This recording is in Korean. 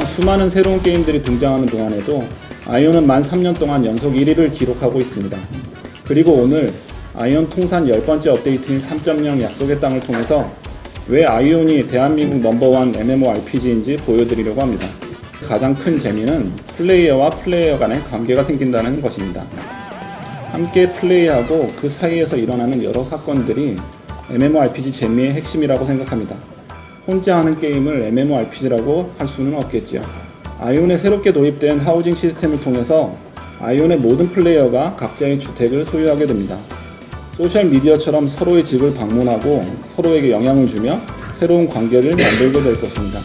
수많은 새로운 게임들이 등장하는 동안에도 아이온은 만 3년 동안 연속 1위를 기록하고 있습니다. 그리고 오늘 아이온 통산 10번째 업데이트인 3.0 약속의 땅을 통해서 왜 아이온이 대한민국 넘버원 MMORPG인지 보여드리려고 합니다. 가장 큰 재미는 플레이어와 플레이어 간의 관계가 생긴다는 것입니다. 함께 플레이하고 그 사이에서 일어나는 여러 사건들이 MMORPG 재미의 핵심이라고 생각합니다. 혼자 하는 게임을 MMORPG라고 할 수는 없겠지요. 아이온에 새롭게 도입된 하우징 시스템을 통해서 아이온의 모든 플레이어가 각자의 주택을 소유하게 됩니다. 소셜미디어처럼 서로의 집을 방문하고 서로에게 영향을 주며 새로운 관계를 만들게 될 것입니다.